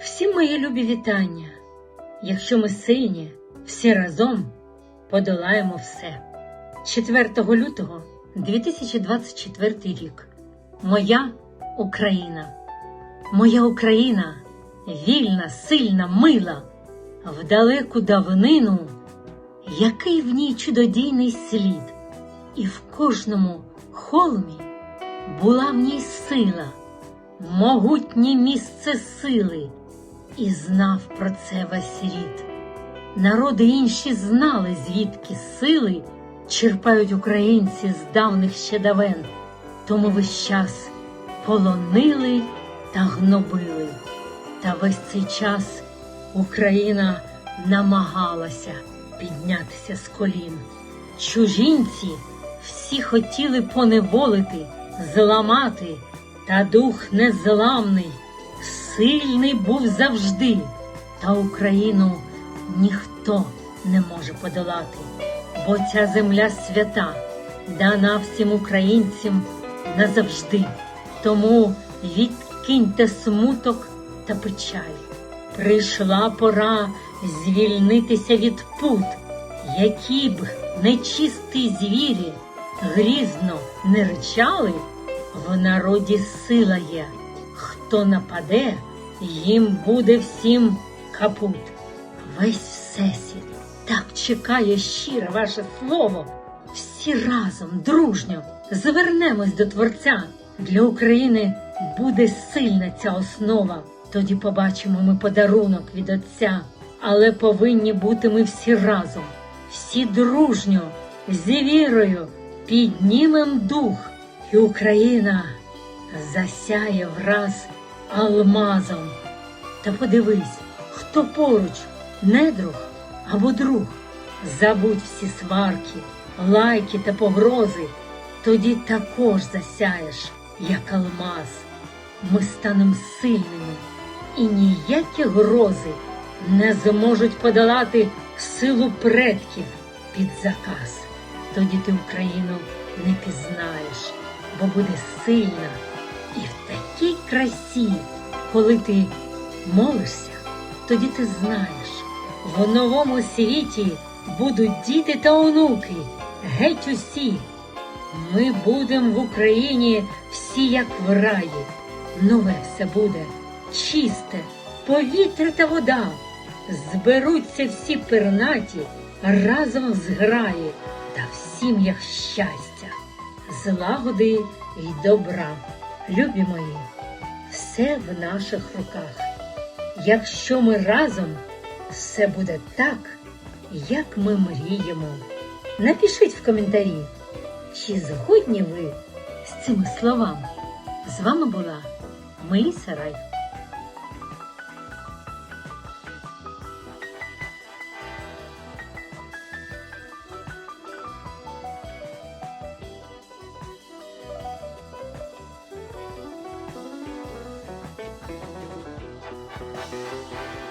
Всі мої любі вітання. Якщо ми сильні, всі разом подолаємо все. 4 лютого 2024 рік. Моя Україна. Моя Україна вільна, сильна, мила, в далеку давнину, який в ній чудодійний слід, і в кожному холмі була в ній сила, могутнє місце сили, і знав про це весь рід. Народи інші знали, звідки сили черпають українці з давних ще давен, тому весь час полонили та гнобили. Та весь цей час Україна намагалася піднятися з колін. Чужинці всі хотіли поневолити, зламати, та дух незламний, сильний був завжди, та Україну ніхто не може подолати, бо ця земля свята, дана всім українцям назавжди. Тому відкиньте смуток та печаль. Прийшла пора звільнитися від пут, які б нечисті звірі грізно не ричали, в народі сила є. Хто нападе, їм буде всім капут. Весь всесвіт так чекає щире ваше слово. Всі разом, дружньо звернемось до Творця. Для України буде сильна ця основа. Тоді побачимо ми подарунок від Отця. Але повинні бути ми всі разом, всі дружньо, з вірою піднімем дух, і Україна засяє враз алмазом. Та подивись, хто поруч, недруг або друг. Забудь всі сварки, лайки та погрози, тоді також засяєш, як алмаз. Ми станемо сильними, і ніякі грози не зможуть подолати силу предків під заказ. Тоді ти Україну не пізнаєш, бо буде сильна такій красі, коли ти молишся, тоді ти знаєш, в новому світі будуть діти та онуки, геть усі. Ми будемо в Україні всі, як в раї. Нове все буде чисте, повітря та вода. Зберуться всі пернаті разом в зграї та в сім'ях щастя, злагоди й добра. Любі мої, все в наших руках. Якщо ми разом, все буде так, як ми мріємо. Напишіть в коментарі, чи згодні ви з цими словами. З вами була Меліса Рай. Música